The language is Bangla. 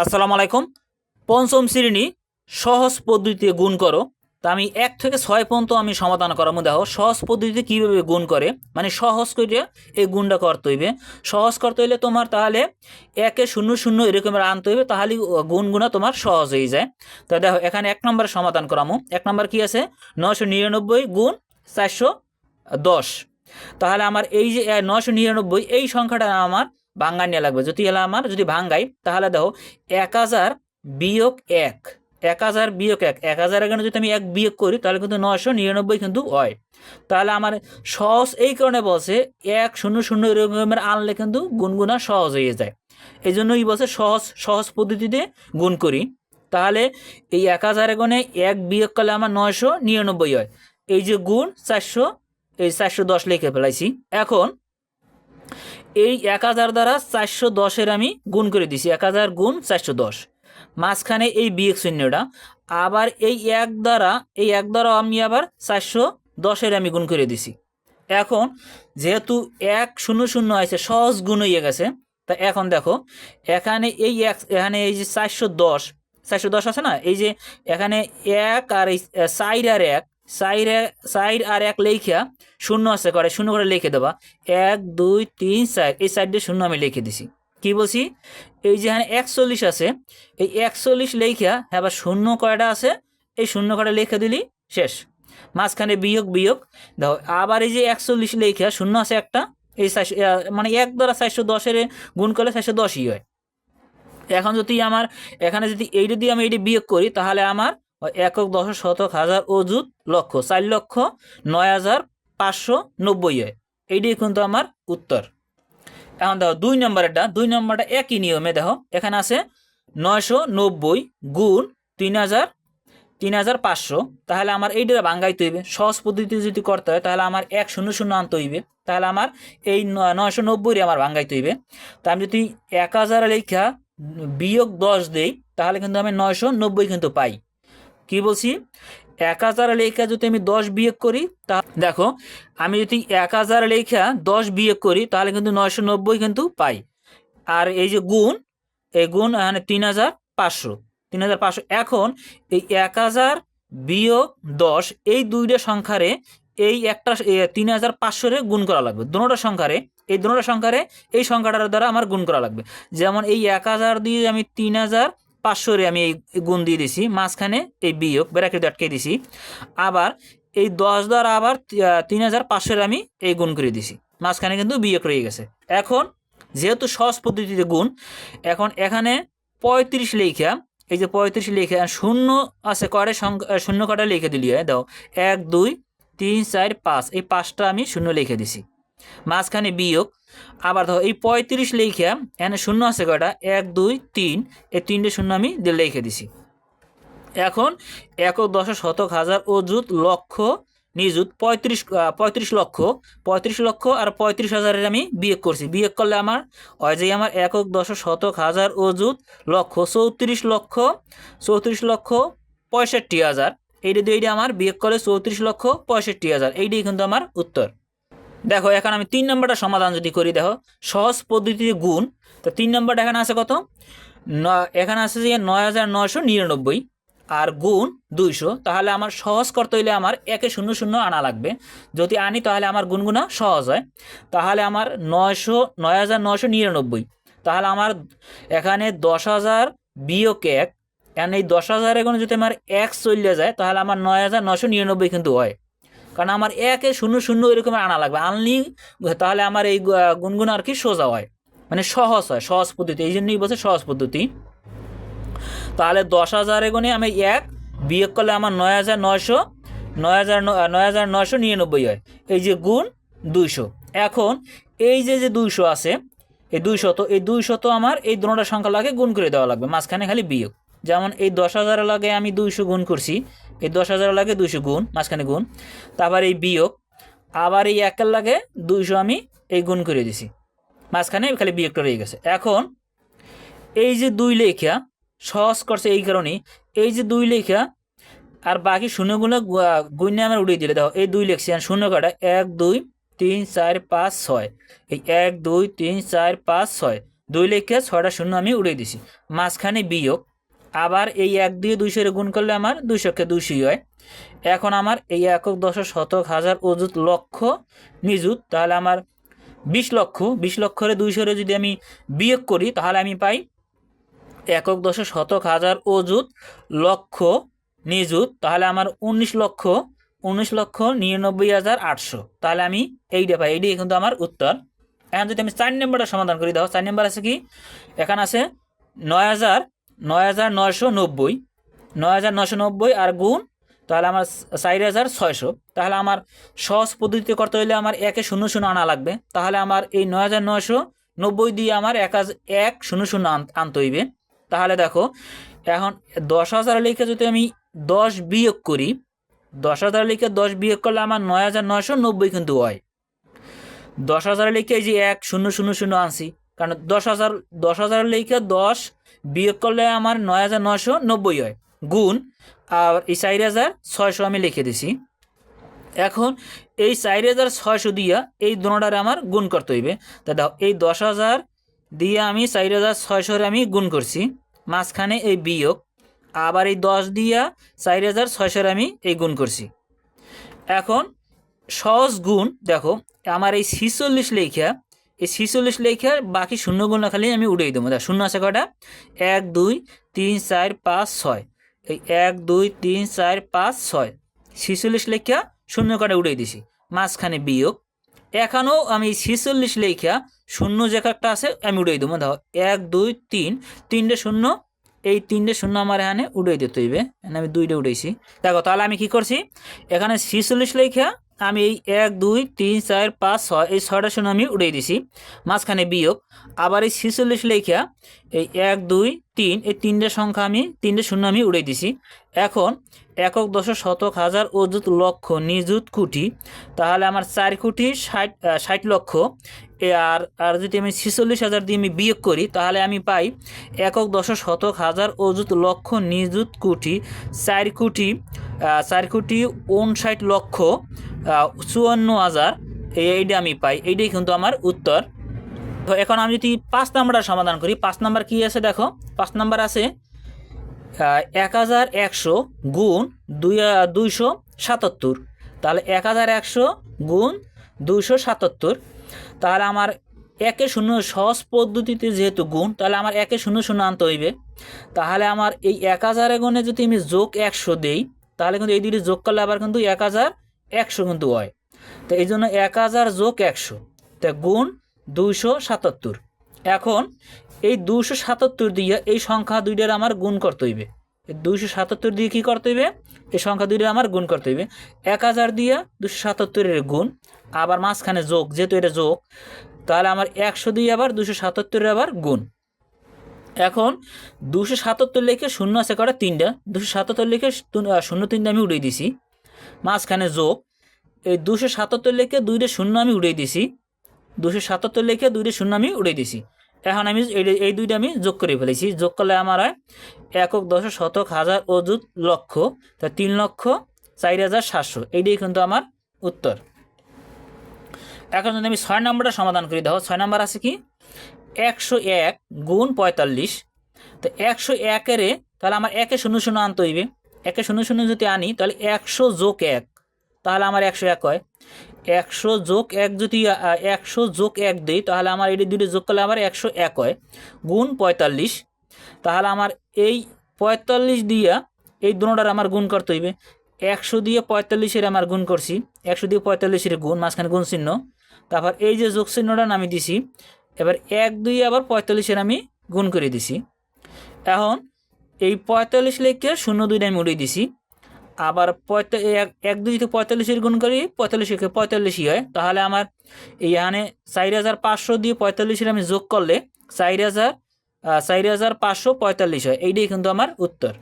আসসালামু আলাইকুম। পঞ্চম শ্রেণি, সহজ পদ্ধতিতে গুণ করো। তা আমি এক থেকে ছয় পর্যন্ত আমি সমাধান করার মধ্যে দেখো, সহজ পদ্ধতিতে কীভাবে গুণ করে? মানে সহজ করে এই গুণটা করতে হইবে। সহজ করতে হইলে তোমার তাহলে একে শূন্য শূন্য এরকমের আনতে হইবে, তাহলে গুণগুণা তোমার সহজ হয়ে যায়। তো দেখো, এখানে এক নম্বরে সমাধান করামো এক নম্বর কি আছে? নশো নিরানব্বই গুণ চারশো দশ। তাহলে আমার এই যে নশো নিরানব্বই, এই সংখ্যাটা আমার ভাঙ্গা নিয়ে লাগবে। যদি এলা আমার, যদি ভাঙ্গাই, তাহলে দেখো এক হাজার বিয়োগ এক। এক হাজার বিয়োগ এক। এক হাজার এখানে যদি আমি এক বিয়োগ করি, তাহলে কিন্তু নশো নিরানব্বই কিন্তু হয়। তাহলে আমার সহজ এই কারণে বলছে, এক শূন্য শূন্য এরকমের আনলে কিন্তু গুনগুনা সহজ হয়ে যায়। এই জন্যই বলছে সহজ সহজ পদ্ধতিতে গুণ করি। তাহলে এই এক হাজার এখানে এক বিয়োগ করলে আমার নয়শো নিরানব্বই হয়। এই যে গুণ চারশো, এই চারশো দশ লিখে ফেলাইছি। এখন এই এক হাজার দ্বারা চারশো দশের আমি গুণ করে দিছি, এক হাজার গুণ চারশো দশ। মাঝখানে এই বিয়োগ শূন্যটা আবার এই এক দ্বারা, এই এক দ্বারা আমি আবার চারশো দশের আমি গুণ করে দিছি। এখন যেহেতু এক শূন্য শূন্য আছে, সহজ গুণ হয়ে গেছে, তা এখন দেখো, এখানে এই এক, এখানে এই যে চারশো দশ চারশো দশ আছে না? এই যে এখানে এক আর এই সাইড আর এক সাইড সাইড আর এক লেখা শূন্য আছে করে, শূন্য করে লিখে দেবা। এক, দুই, তিন সাইড এই সাইডে শূন্য আমি লিখে দিছি। কি বলছি? এই যে এখানে একচল্লিশ আছে, এই একচল্লিশ লেখা আবার শূন্য কয়টা আছে? এই শূন্য কয়টা লিখে দিলি? শেষ। মাঝখানে বিয়োগ বিয়োগ। দেখো, আবার এই যে একচল্লিশ লেখা শূন্য আছে একটা, এই মানে এক দ্বারা চারশো দশের গুণ করলে চারশো দশই হয়। এখন যদি আমার, এখানে যদি এইটা দিয়ে আমি এইটি বিয়োগ করি, তাহলে আমার একক দশ শতক হাজার অযুত লক্ষ, চার লক্ষ নয় হাজার পাঁচশো নব্বই হয় এইটাই কিন্তু আমার উত্তর। এখন দেখো, দুই নম্বরেরটা, দুই নম্বরটা একই নিয়মে দেখো, এখানে আছে নয়শো নব্বই গুণ তিন হাজার তিন হাজার পাঁচশো। তাহলে আমার এইটা বাঙ্গাইতে হইবে। সহজ পদ্ধতি যদি করতে হয়, তাহলে আমার এক শূন্য শূন্য আনতে হইবে। তাহলে আমার এই নয়শো নব্বই আমার বাঙ্গাইতে হইবে। তা আমি যদি এক হাজার লেখা বিয়োগ দশ দেই, তাহলে কিন্তু আমি নয়শো নব্বই কিন্তু পাই। কি বলছি? এক হাজার লেখা যদি আমি দশ বিয়োগ করি, তা দেখো, আমি যদি এক হাজার লেখা দশ বিয়োগ করি, তাহলে কিন্তু নয়শো নব্বই কিন্তু পাই। আর এই যে গুণ, এই গুণ এখানে তিন হাজার পাঁচশো। তিন হাজার পাঁচশো। এখন এই এক হাজার বিয়োগ দশ, এই দুইটা সংখ্যারে এই একটা তিন হাজার পাঁচশোরে গুণ করা লাগবে। দুটোটা সংখ্যারে, এই দুটোটা সংখ্যারে এই সংখ্যাটার দ্বারা আমার গুণ করা লাগবে। যেমন এই এক হাজার দিয়ে আমি তিন হাজার পাঁচশোরে আমি এই গুণ দিয়ে দিছি, মাঝখানে এই বিয়োগ, ব্র্যাকেট আটকে দিছি। আবার এই দশ দ্বারা আবার তিন হাজার পাঁচশোরে আমি এই গুণ করে দিছি, মাঝখানে কিন্তু বিয়োগ রয়ে গেছে। এখন যেহেতু সহজ পদ্ধতিতে গুণ, এখন এখানে পঁয়ত্রিশ লেখা, এই যে পঁয়ত্রিশ লেখা শূন্য আছে কয়টা সংখ্যা শূন্য কটা লিখে দিলি, হয়, দাও। এক, দুই, তিন, চার, পাঁচ, এই পাঁচটা আমি শূন্য লিখে দিছি। মাঝখানে বিয়োগ। আবার ধরো এই পঁয়ত্রিশ লেখা, এখানে শূন্য আছে কয়টা? এক, দুই, তিন। এই তিনটে শূন্য আমি লিখে দিছি। এখন একক দশ শতক হাজার অযুত লক্ষ নিযুত পঁয়ত্রিশ পঁয়ত্রিশ লক্ষ। পঁয়ত্রিশ লক্ষ আর পঁয়ত্রিশ হাজারের আমি বিয়োগ করছি। বিয়োগ করলে আমার, হয় যে আমার একক দশ শতক হাজার অযুত লক্ষ, চৌত্রিশ লক্ষ চৌত্রিশ লক্ষ পঁয়ষট্টি হাজার। এইটা দিয়ে আমার বিয়োগ করলে চৌত্রিশ লক্ষ পঁয়ষট্টি হাজার। এইটাই কিন্তু আমার উত্তর। দেখো, এখন আমি তিন নম্বরটা সমাধান যদি করি, দেখো, সহজ পদ্ধতিতে গুণ, তো তিন নম্বরটা এখানে আছে কত? এখানে আছে যে নয় হাজার নিরানব্বই, আর গুণ দুইশো, তাহলে আমার সহজ করতে হইলে আমার একে শূন্য শূন্য আনা লাগবে। যদি আনি, তাহলে আমার গুণগুণা সহজ হয়। তাহলে আমার নয়শো, নয় হাজার নয়শো নিরানব্বই, তাহলে আমার এখানে দশ হাজার বিয়োগ এক, এখন এই দশ হাজার এখন যদি আমার এক চলে যায়, তাহলে আমার নয় হাজার নয়শো নিরানব্বই কিন্তু হয়। কারণ আমার একে শূন্য শূন্য এরকম আনা লাগবে। আনলি তাহলে আমার এই গুনগুন আর কি সোজা হয়। মানে সহজ হয়, সহজ পদ্ধতি। এই জন্যই বলছে সহজ পদ্ধতি। তাহলে দশ হাজার এগুনে আমি এক, বিয়োগ করলে আমার নয় হাজার নয়শো, নয় হাজার নয় হাজার নয়শো নিরানব্বই হয়। এই যে গুণ দুইশো। এখন এই যে যে দুইশো আছে, এই দুইশত এই দুইশত আমার এই দুটোটা সংখ্যা লাগে গুণ করে দেওয়া লাগবে। মাঝখানে খালি বিয়োগ। যেমন এই দশ হাজারের লাগে আমি দুইশো গুণ করছি এই দশ হাজার লাগে দুইশো গুণ, মাঝখানে গুণ। তারপর এই বিয়োগ, আবার এই একের লাগে দুইশো আমি এই গুণ করে দিছি। মাঝখানে খালি বিয়োগটা রয়ে গেছে। এখন এই যে দুই লেখা, সহজ করছে এই কারণেই, এই যে দুই লেখা আর বাকি শূন্যগুলো গুণে আমার উড়িয়ে দিলে, দেখো, এই দুই লেখছি, আর শূন্য কাটা, এক, দুই, তিন, চার, পাঁচ, ছয়। এই এক, দুই, তিন, চার, পাঁচ, ছয়। দুই লেখা, ছয়টা শূন্য আমি উড়িয়ে দিছি। মাঝখানে বিয়োগ আবার এই এক দিয়ে দুইশো গুণ করলে আমার দুইশোকে দুইশোই হয়। এখন আমার এই একক দশ শতক হাজার অযুত লক্ষ নিযুত, তাহলে আমার বিশ লক্ষ, বিশ লক্ষরে দুইশোরে যদি আমি বিয়োগ করি, তাহলে আমি পাই একক দশ শতক হাজার অযুত লক্ষ নিযুত, তাহলে আমার উনিশ লক্ষ উনিশ লক্ষ নিরানব্বই হাজার আটশো। তাহলে আমি এইটা পাই, এইটাই কিন্তু আমার উত্তর। এখন যদি আমি চার নম্বরটা সমাধান করি, দেখো চার নম্বর আছে কি? এখানে আছে নয় হাজার নয় হাজার নয়শো নব্বই, নয় হাজার নয়শো নব্বই আর গুণ, তাহলে আমার চার হাজার ছয়শো। তাহলে আমার সহজ পদ্ধতিতে করতে হলে আমার একে শূন্য শূন্য আনা লাগবে। তাহলে আমার এই নয় হাজার নয়শো নব্বই দিয়ে আমার এক এক শূন্য শূন্য আন- আনতে হইবে। তাহলে দেখো, এখন দশ হাজার লিখে যদি আমি দশ বিয়োগ করি, দশ হাজার লিখে দশ বিয়োগ করলে আমার নয় হাজার নয়শো নব্বই কিন্তু হয়। দশ হাজার লিখে এই যে এক শূন্য শূন্য শূন্য আনছি কারণ দশ হাজার দশ হাজার লিখে দশ বিয়োগ করলে আমার নয় হাজার নয়শো নব্বই হয়, গুণ, আর এই চার হাজার ছয়শো আমি লিখে দিছি। এখন এই চার হাজার ছয়শো দিয়া এই দুটারে আমার গুণ করতে হইবে। তা দাও এই দশ হাজার দিয়ে আমি চার হাজার ছয়শোরে আমি গুণ করছি, মাঝখানে এই বিয়োগ, আবার এই দশ দিয়া চার হাজার ছয়শোরে আমি এই গুণ করছি। এখন সহজ গুণ, দেখো, আমার এই ছিচল্লিশ লেখা এই ছিচল্লিশ লেখার বাকি শূন্য শূন্যগুলো খালি আমি উড়িয়ে দেবো। দেখ, শূন্য আছে কটা এক, দুই, তিন, চার, পাঁচ, ছয়। এই এক, দুই, তিন, চার, পাঁচ, ছয়। ছিচল্লিশ লেখা শূন্য কটা উড়িয়ে দিছি? মাঝখানে বিয়োগ। এখানেও আমি ছিচল্লিশ লেখা শূন্য যে একটা আছে, আমি উড়িয়ে দেবো। দেখো, এক, দুই, তিন, তিনটে শূন্য, এই তিনটে শূন্য আমার এখানে উড়িয়ে দিতে হইবে। এখানে আমি দুইটা উড়েছি দেখো, তাহলে আমি কি করছি? এখানে ছিচল্লিশ লেখা আমি এই এক, দুই, তিন, চার, পাঁচ, ছয়, এই ছয়টা শূন্য আমি উড়িয়ে দিছি। মাঝখানে বিয়োগ। আবার এই ছিচল্লিশ লেখা এই এক, দুই, তিন, এই তিনটে সংখ্যা আমি, তিনটে শূন্য আমি উড়িয়ে দিছি। এখন একক দশ শতক হাজার অযুত লক্ষ নিযুত কোটি, তাহলে আমার চার কোটি ষাট ষাট লক্ষ আর আর যদি আমি ছিচল্লিশ হাজার দিয়ে আমি বিয়োগ করি, তাহলে আমি পাই একক দশ শতক হাজার অযুত লক্ষ নিযুত কোটি, চার কোটি চার কোটি উনষাট লক্ষ চুয়ান্ন হাজার, এই- এইটা আমি পাই। এইটাই কিন্তু আমার উত্তর। তো এখন আমি যদি পাঁচ নাম্বারটা সমাধান করি, পাঁচ নাম্বার কি আছে দেখো? পাঁচ নাম্বার আছে এক হাজার একশো গুণ দুই দুইশো সাতাত্তর। তাহলে এক হাজার একশো গুণ দুইশো সাতাত্তর। তাহলে আমার একে শূন্য সহজ পদ্ধতিতে যেহেতু গুণ, তাহলে আমার একে শূন্য শূন্য আনতে হইবে। তাহলে আমার এই এক হাজারের গুণে যদি আমি যোগ একশো দেই, তাহলে কিন্তু এই দুটি যোগ করলে আবার কিন্তু এক হাজার একশো কিন্তু হয়। তো এই জন্য এক হাজার যোগ একশো। তা গুণ দুইশো সাতাত্তর। এখন এই দুশো সাতাত্তর দিয়ে এই সংখ্যা দুইটার আমার গুণ করতে হইবে। দুইশো সাতাত্তর দিয়ে কী করতে হইবে? এই সংখ্যা দুইটা আমার গুণ করতে হইবে। এক হাজার দিয়ে দুশো সাতাত্তরের গুণ, আবার মাঝখানে যোগ, যেহেতু এটা যোগ, তাহলে আমার একশো দিয়ে আবার দুশো সাতাত্তরের আবার গুণ। এখন দুশো সাতাত্তর লেখে শূন্য আছে কটা? তিনটা। দুশো সাতাত্তর লেখে শূন্য তিনটা আমি উড়িয়ে দিছি। মাঝখানে যোগ, এই দুশো সাতাত্তর লেখে দুইটা শূন্য আমি উড়িয়ে দিছি। দুশো সাতাত্তর লেখে দুইটা শূন্য আমি উড়িয়ে দিছি। এখন আমি এই- এই দুইটা আমি যোগ করে ফেলেছি। যোগ করলে আমার হয় একক দশ শতক হাজার অযুত লক্ষ। তা তিন লক্ষ চার হাজার সাতশো। এইটাই কিন্তু আমার উত্তর। এখন যদি আমি ছয় নম্বরটা সমাধান করি, দেখো ছয় নম্বর আছে কি? একশো এক গুণ পঁয়তাল্লিশ। তো একশো একেরে তাহলে আমার একে শূন্য শূন্য আনতে হইবে। একে শূন্য শূন্য যদি আনি, তাহলে একশো যোগ এক। তাহলে আমার একশো এক হয়। একশো যোগ এক যদি একশো যোগ এক দিই, তাহলে আমার এটি দুটো যোগ করলে আমার একশো এক হয়। গুণ পঁয়তাল্লিশ, তাহলে আমার এই পঁয়তাল্লিশ দিয়া এই দুটার আমার গুণ করতে হইবে। একশো দিয়ে পঁয়তাল্লিশের আমার গুণ করছি, একশো দিয়ে পঁয়তাল্লিশের গুণ, মাঝখানে গুণ চিহ্ন। তারপর এই যে যোগ চিহ্নটা আমি দিছি, এবার এক দুই আবার পঁয়তাল্লিশের আমি গুণ করে দিছি। এখন এই পঁয়তাল্লিশ লেখকে শূন্য দুইটা আমি উড়িয়ে দিছি। আবার এক দুই তো পঁয়তাল্লিশের গুণ করি পঁয়তাল্লিশকে পঁয়তাল্লিশই হয়। তাহলে আমার এইখানে চার হাজার পাঁচশো দিয়ে পঁয়তাল্লিশের আমি যোগ করলে চার হাজার চার হাজার পাঁচশো পঁয়তাল্লিশ হয়। এইটাই কিন্তু আমার উত্তর।